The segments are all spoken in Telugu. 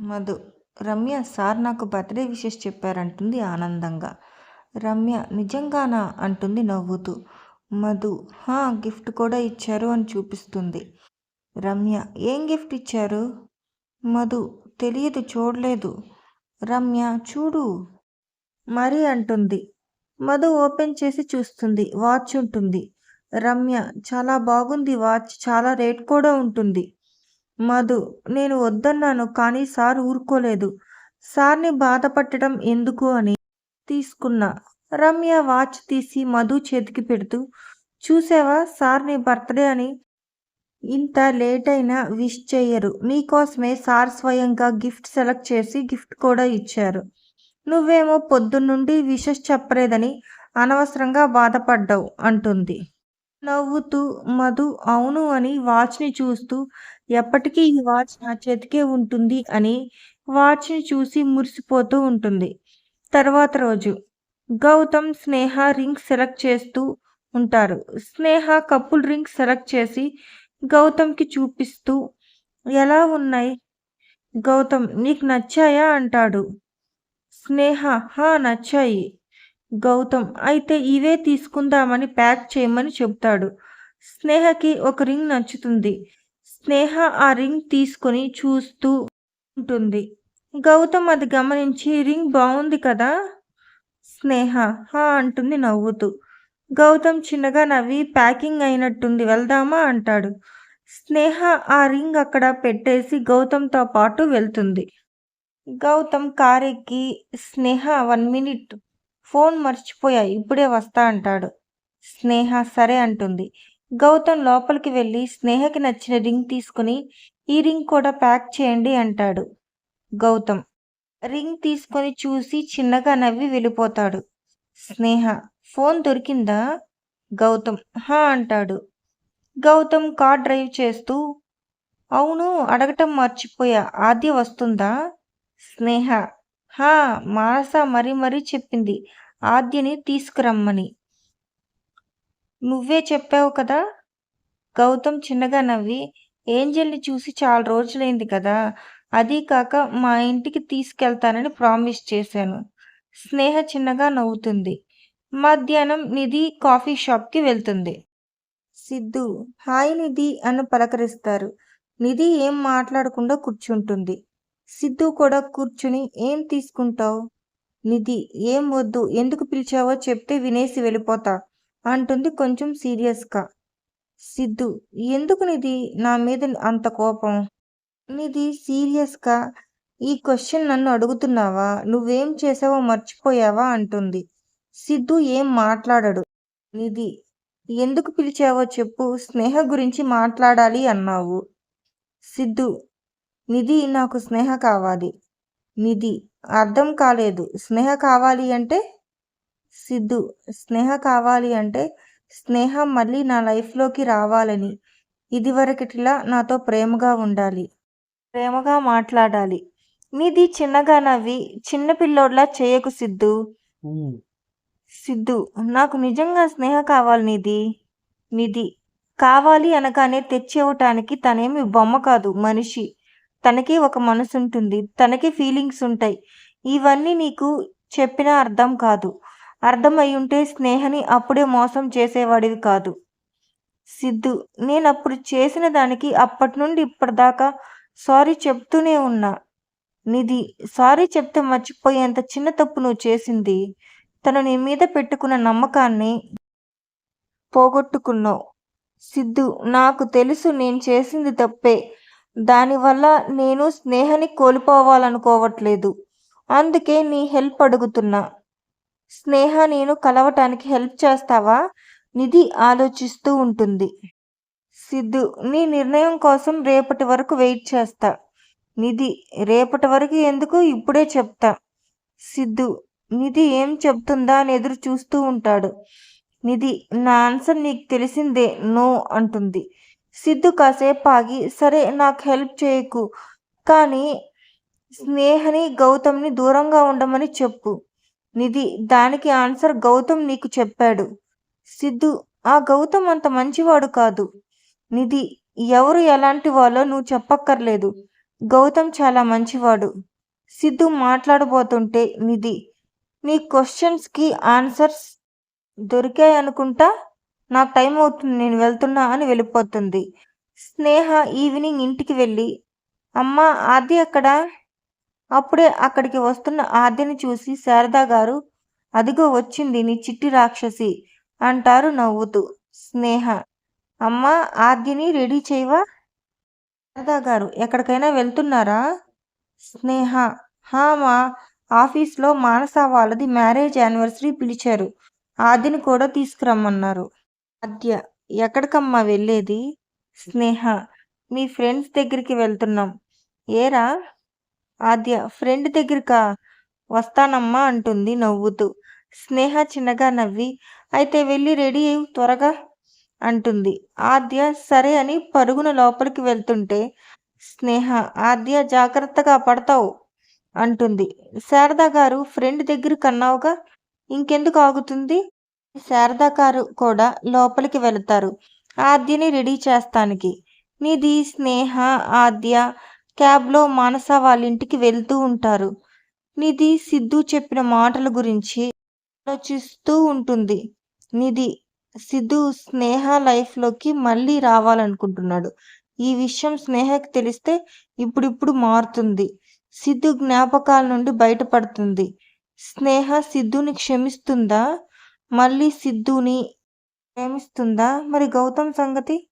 మధు. రమ్య సార్ నాకు బర్త్డే విషెస్ చెప్పారంటుంది ఆనందంగా. రమ్య నిజంగానా? అంటుంది నవ్వుతూ. మధు హా గిఫ్ట్ కూడా ఇచ్చారు అని చూపిస్తుంది. రమ్య ఏం గిఫ్ట్ ఇచ్చారు? మధు తెలియదు చూడలేదు. రమ్య చూడు. మరి అంటుంది. మధు ఓపెన్ చేసి చూస్తుంది. వాచ్ ఉంటుంది. రమ్య చాలా బాగుంది వాచ్. చాలా రేట్ కూడా ఉంటుంది. మధు నేను వద్దన్నాను కానీ సార్ ఊరుకోలేదు. సార్ని బాధపట్టడం ఎందుకు అని తీసుకున్నా. రమ్య వాచ్ తీసి మధు చేతికి పెడుతూ చూసావా సార్ నీ బర్త్డే అని ఇంత లేట్ అయినా విష్ చెయ్యరు. నీకోసమే సార్ స్వయంగా గిఫ్ట్ సెలెక్ట్ చేసి గిఫ్ట్ కూడా ఇచ్చారు. నువ్వేమో పొద్దున్నుండి విషెస్ చెప్పలేదని అనవసరంగా బాధపడ్డావు అంటుంది. నవ్వుతూ మధు అవును అని వాచ్ని చూస్తూ ఎప్పటికీ ఈ వాచ్ నా చేతికే ఉంటుంది అని వాచ్ని చూసి మురిసిపోతూ ఉంటుంది. తర్వాత రోజు గౌతమ్ స్నేహ రింగ్ సెలెక్ట్ చేస్తూ ఉంటారు. స్నేహ కపుల్ రింగ్ సెలెక్ట్ చేసి గౌతమ్కి చూపిస్తూ ఎలా ఉన్నాయి? గౌతమ్ నీకు నచ్చాయా? అంటాడు. స్నేహ హా నచ్చాయి. గౌతమ్ అయితే ఇవే తీసుకుందామని ప్యాక్ చేయమని చెబుతాడు. స్నేహకి ఒక రింగ్ నచ్చుతుంది. స్నేహ ఆ రింగ్ తీసుకొని చూస్తూ ఉంటుంది. గౌతమ్ అది గమనించి రింగ్ బాగుంది కదా? స్నేహ? హా అంటుంది నవ్వుతూ. గౌతమ్ చిన్నగా నవ్వి ప్యాకింగ్ అయినట్టుంది వెళ్దామా? అంటాడు. స్నేహ ఆ రింగ్ అక్కడ పెట్టేసి గౌతమ్తో పాటు వెళ్తుంది. గౌతమ్ కారెక్కి స్నేహ వన్ మినిట్ ఫోన్ మర్చిపోయా ఇప్పుడే వస్తా అంటాడు. స్నేహ సరే అంటుంది. గౌతమ్ లోపలికి వెళ్ళి స్నేహకి నచ్చిన రింగ్ తీసుకుని ఈ రింగ్ కూడా ప్యాక్ చేయండి అంటాడు. గౌతమ్ రింగ్ తీసుకొని చూసి చిన్నగా నవ్వి వెళ్ళిపోతాడు. స్నేహ ఫోన్ దొరికిందా? గౌతమ్ హా అంటాడు. గౌతమ్ కార్ డ్రైవ్ చేస్తూ అవును అడగటం మర్చిపోయా ఆద్య వస్తుందా? స్నేహ హా మానస మరీ మరీ చెప్పింది. ఆద్యని తీసుకురమ్మని. నువ్వే చెప్పావు కదా? గౌతమ్ చిన్నగా నవ్వి ఏంజల్ని చూసి చాలా రోజులైంది కదా. అదీ కాక మా ఇంటికి తీసుకెళ్తానని ప్రామిస్ చేశాను. స్నేహ చిన్నగా నవ్వుతుంది. మధ్యాహ్నం నిధి కాఫీ షాప్కి వెళ్తుంది. సిద్ధు హాయ్ నిధి అని పలకరిస్తారు. నిధి ఏం మాట్లాడకుండా కూర్చుంటుంది. సిద్ధు కూడా కూర్చుని ఏం తీసుకుంటావు? నిధి ఏం వద్దు? ఎందుకు పిలిచావో చెప్తే వినేసి వెళ్ళిపోతా అంటుంది కొంచెం సీరియస్గా సిద్ధు ఎందుకు నిధి? నా మీద అంత కోపం. నిధి సీరియస్గా ఈ క్వశ్చన్ నన్ను అడుగుతున్నావా? నువ్వేం చేసావో మర్చిపోయావా? అంటుంది. సిద్ధు ఏం మాట్లాడడు. నిధి ఎందుకు పిలిచావో చెప్పు. స్నేహ గురించి మాట్లాడాలి అన్నావు. సిద్ధు నిధి నాకు స్నేహ కావాలి. నిధి అర్థం కాలేదు. స్నేహ కావాలి అంటే సిద్ధు. స్నేహ కావాలి అంటే స్నేహ మళ్ళీ నా లైఫ్లోకి రావాలని. ఇదివరకటిలా నాతో ప్రేమగా ఉండాలి. ప్రేమగా మాట్లాడాలి. నిధి చిన్నగా నవ్వి చిన్న పిల్లోడ్లా చేయకు సిద్ధు. సిద్ధు నాకు నిజంగా స్నేహ కావాలి నిధి. నిధి కావాలి అనగానే తెచ్చివ్వటానికి తనేమి బొమ్మ కాదు మనిషి. తనకి ఒక మనసు ఉంటుంది తనకి ఫీలింగ్స్ ఉంటాయి. ఇవన్నీ నీకు చెప్పినా అర్థం కాదు. అర్థమై ఉంటే స్నేహని అప్పుడే మోసం చేసేవాడివి కాదు. సిద్ధు నేను అప్పుడు చేసిన దానికి అప్పటి నుండి ఇప్పటిదాకా సారీ చెప్తూనే ఉన్నా. నిధి సారీ చెప్తే మర్చిపోయేంత చిన్న తప్పు నువ్వు చేసింది. తను నీ మీద పెట్టుకున్న నమ్మకాన్ని పోగొట్టుకున్నావు. సిద్ధు నాకు తెలుసు నేను చేసింది తప్పే. దానివల్ల నేను స్నేహని కోల్పోవాలనుకోవట్లేదు. అందుకే నీ హెల్ప్ అడుగుతున్నా. స్నేహ నేను కలవటానికి హెల్ప్ చేస్తావా? నిధి ఆలోచిస్తూ ఉంటుంది. సిద్ధు నీ నిర్ణయం కోసం రేపటి వరకు వెయిట్ చేస్తా. నిధి రేపటి వరకు ఎందుకు? ఇప్పుడే చెప్తా. సిద్ధు నిధి ఏం చెప్తుందా అని ఎదురు చూస్తూ ఉంటాడు. నిధి నా ఆన్సర్ నీకు తెలిసిందే నో అంటుంది. సిద్ధు కాసేపు ఆగి సరే నాకు హెల్ప్ చేయకు. కానీ స్నేహని గౌతమ్ని దూరంగా ఉండమని చెప్పు. నిధి దానికి ఆన్సర్ గౌతమ్ నీకు చెప్పాడు. సిద్ధు ఆ గౌతమ్ అంత మంచివాడు కాదు. నిధి ఎవరు ఎలాంటి వాళ్ళో నువ్వు చెప్పక్కర్లేదు. గౌతమ్ చాలా మంచివాడు. సిద్ధు మాట్లాడబోతుంటే నిధి నీ క్వశ్చన్స్కి ఆన్సర్స్ దొరికాయనుకుంటా? నాకు టైం అవుతుంది నేను వెళ్తున్నా అని వెళ్ళిపోతుంది. స్నేహ ఈవినింగ్ ఇంటికి వెళ్ళి అమ్మ ఆది అక్కడ? అప్పుడే అక్కడికి వస్తున్న ఆద్యని చూసి శారదా గారు అదిగో వచ్చింది నీ చిట్టి రాక్షసి అంటారు నవ్వుతూ స్నేహ. అమ్మ ఆద్యని రెడీ చేయవా? శారదా గారు ఎక్కడికైనా వెళ్తున్నారా? స్నేహ. హా మా ఆఫీస్లో మానస వాళ్ళది మ్యారేజ్ యానివర్సరీ పిలిచారు. ఆదిని కూడా తీసుకురమ్మన్నారు. ఆద్య ఎక్కడికమ్మా వెళ్ళేది? స్నేహ మీ ఫ్రెండ్స్ దగ్గరికి వెళ్తున్నాం. ఏరా? ఆద్య ఫ్రెండ్ దగ్గరికా? వస్తానమ్మా అంటుంది నవ్వుతూ. స్నేహ చిన్నగా నవ్వి అయితే వెళ్ళి రెడీ అయ్యి త్వరగా అంటుంది. ఆద్య సరే అని పరుగున లోపలికి వెళ్తుంటే స్నేహ ఆద్య జాగ్రత్తగా పడతావు అంటుంది. శారదా గారు ఫ్రెండ్ దగ్గర కన్నావుగా ఇంకెందుకు ఆగుతుంది? శారదాకారు కూడా లోపలికి వెళతారు. ఆద్యని రెడీ చేస్తానికి. నిధి స్నేహ ఆద్య క్యాబ్లో మానస వాళ్ళ ఇంటికి వెళ్తూ ఉంటారు. నిధి సిద్ధు చెప్పిన మాటల గురించి ఆలోచిస్తూ ఉంటుంది. నిధి సిద్ధు స్నేహ లైఫ్లోకి మళ్ళీ రావాలనుకుంటున్నాడు. ఈ విషయం స్నేహకి తెలిస్తే ఇప్పుడిప్పుడు మారుతుంది. సిద్ధు జ్ఞాపకాల నుండి బయటపడుతుంది. స్నేహ సిద్ధుని క్షమిస్తుందా? మళ్ళీ సిద్ధుని ప్రేమిస్తుందా? మరి గౌతమ్ సంగతి?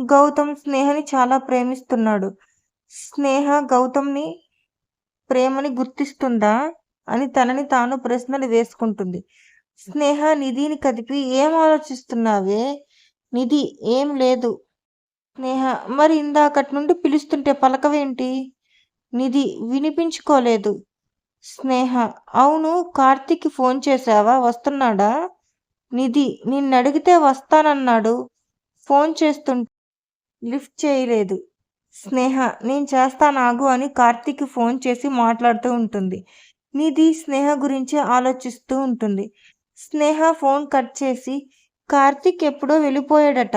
గౌతమ్ స్నేహని చాలా ప్రేమిస్తున్నాడు. స్నేహ గౌతమ్ని ప్రేమని గుర్తిస్తుందా? అని తనని తాను ప్రశ్నలు వేసుకుంటుంది. స్నేహ నిధిని కదిపి ఏం ఆలోచిస్తున్నావే? నిధి ఏం లేదు. స్నేహ మరి ఇందాకటి నుండి పిలుస్తుంటే పలకవేంటి? నిధి వినిపించుకోలేదు. స్నేహ అవును కార్తిక్కి ఫోన్ చేశావా? వస్తున్నాడా? నిధి నిన్నడిగితే వస్తానన్నాడు. ఫోన్ చేస్తుంటే లిఫ్ట్ చేయలేదు. స్నేహ నేను చేస్తానాగు అని కార్తిక్కి ఫోన్ చేసి మాట్లాడుతూ ఉంటుంది. నిధి స్నేహ గురించి ఆలోచిస్తూ ఉంటుంది. స్నేహ ఫోన్ కట్ చేసి కార్తీక్ ఎప్పుడో వెళ్ళిపోయాడట.